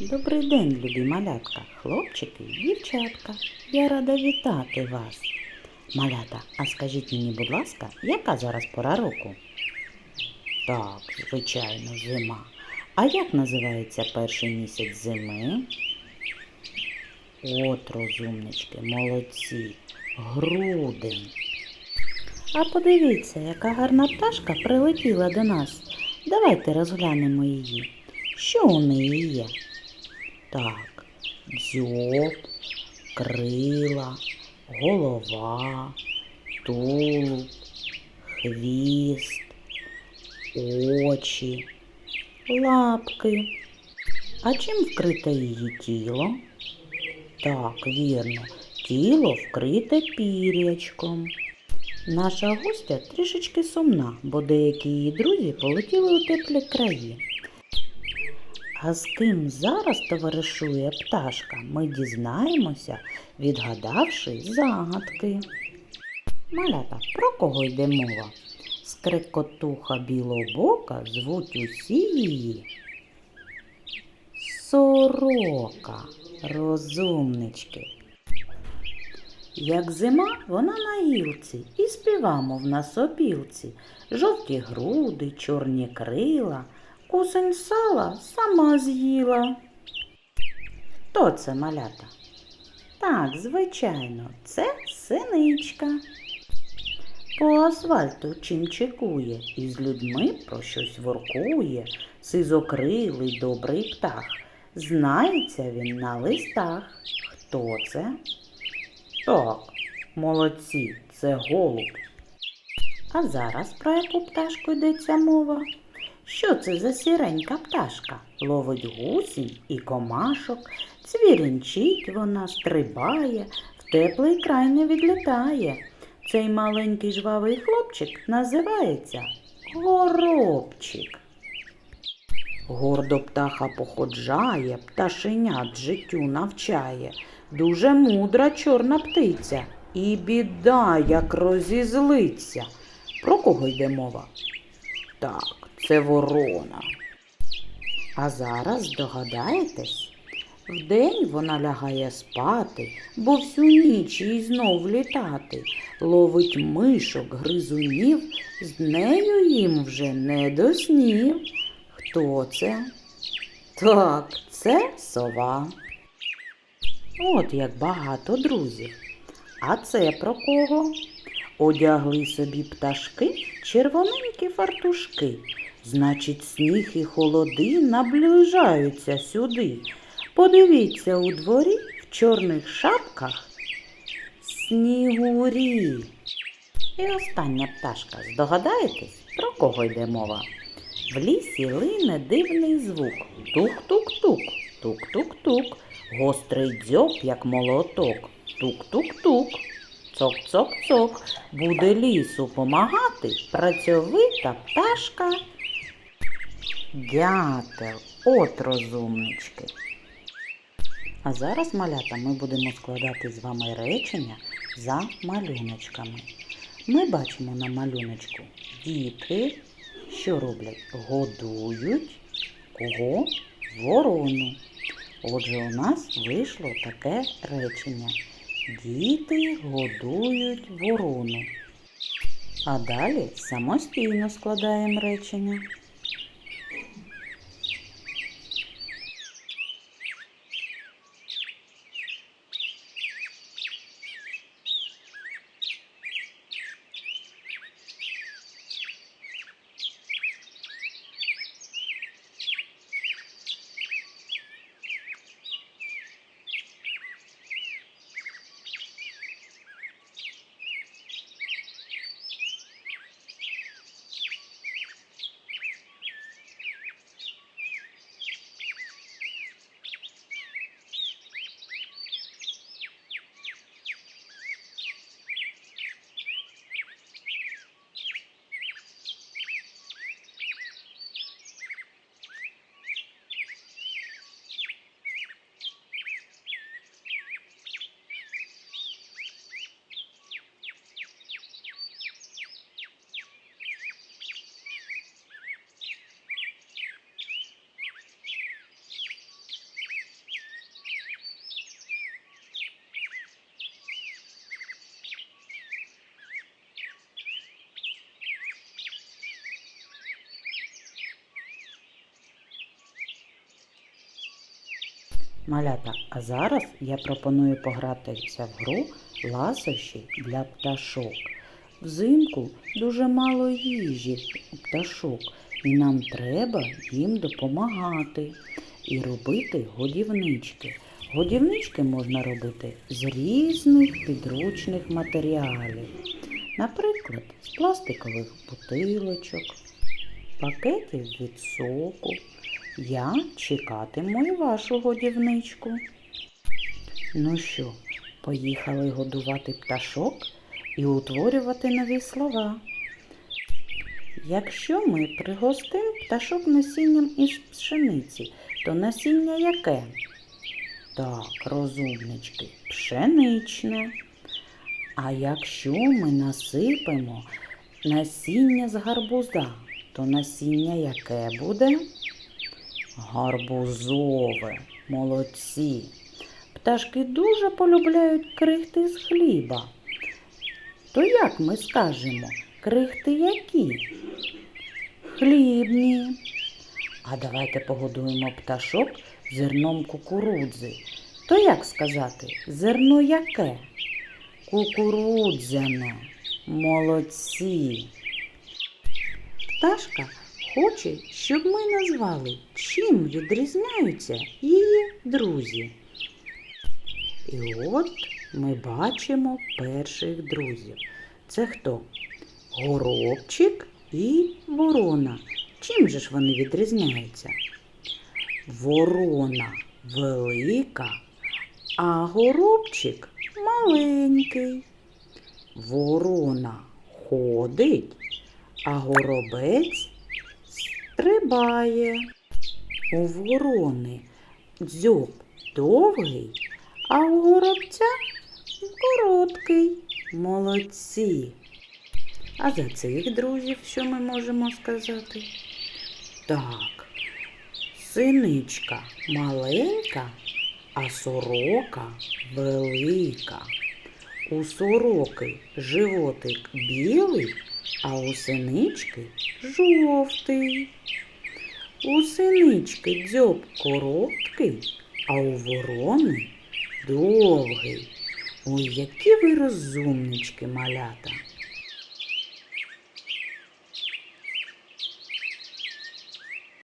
Добрий день, любі малятка, хлопчики дівчатка. Я рада вітати вас. Малята, а скажіть мені, будь ласка, яка зараз пора року? Так, звичайно, зима. А як називається перший місяць зими? От, розумнички, молодці, грудень. А подивіться, яка гарна пташка прилетіла до нас. Давайте розглянемо її. Що у неї є? Так, дзьоб, крила, голова, тулуб, хвіст, очі, лапки. А чим вкрите її тіло? Так, вірно, тіло вкрите пір'ячком. Наша гостя трішечки сумна, бо деякі її друзі полетіли у теплі краї. А з ким зараз товаришує пташка, ми дізнаємося, відгадавши загадки. Малята, про кого йде мова? Скрикотуха білобока звуть усі її. Сорока, розумнички. Як зима, вона на гілці і співа, мов на сопілці. Жовті груди, чорні крила, кусень сала сама з'їла. Хто це малята? Так, звичайно, це синичка. По асфальту чим чекує, і з людьми про щось воркує, сизокрилий добрий птах. Знається він на листах. Хто це? Так, молодці, це голуб. А зараз про яку пташку йдеться мова? Що це за сіренька пташка? Ловить гусінь і комашок, цвірінчить вона, стрибає, в теплий край не відлітає. Цей маленький жвавий хлопчик називається горобчик. Гордо птаха походжає, пташенят життю навчає. Дуже мудра чорна птиця, і біда, як розізлиться. Про кого йде мова? Так, це ворона. А зараз здогадаєтесь? Вдень вона лягає спати, бо всю ніч їй знов літати. Ловить мишок, гризунів, з нею їм вже не до снів. Хто це? Так, це сова. От як багато друзів. А це про кого? Одягли собі пташки червоненькі фартушки. Значить, сніг і холоди наближаються сюди. Подивіться у дворі в чорних шапках снігурі. І остання пташка. Здогадаєтесь, про кого йде мова? В лісі лине дивний звук. Тук-тук-тук, тук-тук-тук. Гострий дзьоб, як молоток. Тук-тук-тук. Цок-цок-цок. Буде лісу помагати працьовита пташка. Дятел, от розумнички. А зараз, малята, ми будемо складати з вами речення за малюночками. Ми бачимо на малюночку діти, що роблять? Годують кого? Ворону. Отже, у нас вийшло таке речення. Діти годують ворону. А далі самостійно складаємо речення. Малята, а зараз я пропоную погратися в гру ласощі для пташок. Взимку дуже мало їжі у пташок, і нам треба їм допомагати і робити годівнички. Годівнички можна робити з різних підручних матеріалів, наприклад, з пластикових бутилочок, пакетів від соку. Я чекатиму і вашу годівничку. Ну що, поїхали годувати пташок і утворювати нові слова. Якщо ми пригостимо пташок насінням із пшениці, то насіння яке? Так, розумнички, пшеничне. А якщо ми насипемо насіння з гарбуза, то насіння яке буде? Гарбузове, молодці. Пташки дуже полюбляють крихти з хліба. То як ми скажемо, крихти які? Хлібні. А давайте погодуємо пташок зерном кукурудзи. То як сказати, зерно яке? Кукурудзяне. Молодці. Пташка хоче, щоб ми назвали, чим відрізняються її друзі. І от ми бачимо перших друзів. Це хто? Горобчик і ворона. Чим же ж вони відрізняються? Ворона велика, а горобчик маленький. Ворона ходить, а горобець стрибає. У ворони дзьоб довгий, а у горобця короткий. Молодці. А за цих друзів що ми можемо сказати? Так, синичка маленька, а сорока велика. У сороки животик білий, а у синички жовтий. У синички дзьоб короткий, а у ворони довгий. Ой, які ви розумнички, малята.